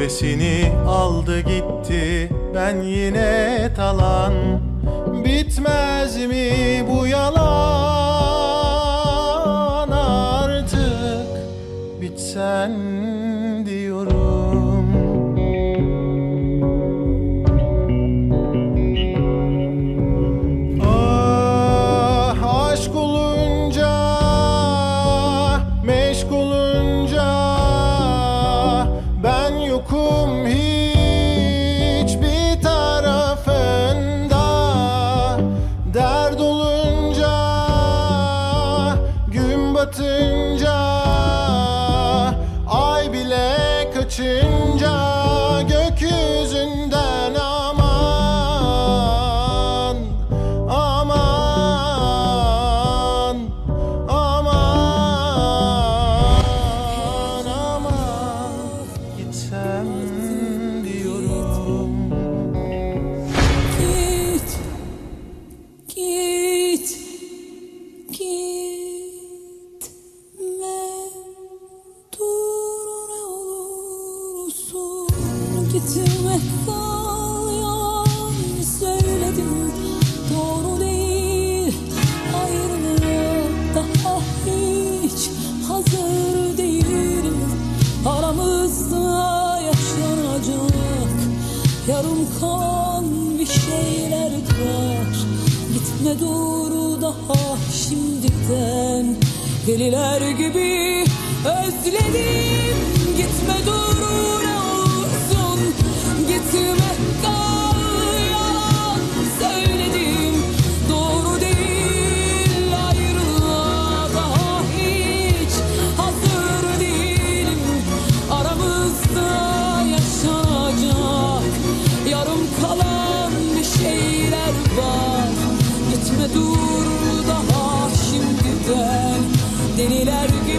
Hevesini aldı gitti ben yine talan. Bitmez mi bu yalan? Artık bitsen diyorum liberty. Gitme kal yalan söyledim. Doğru değil ayrılığa daha hiç hazır değilim aramızda yaşanacak yarım kalan bir şeyler var. Gitme dur daha şimdiden. Deliler gibi özledim dur daha şimdiden deliler gibi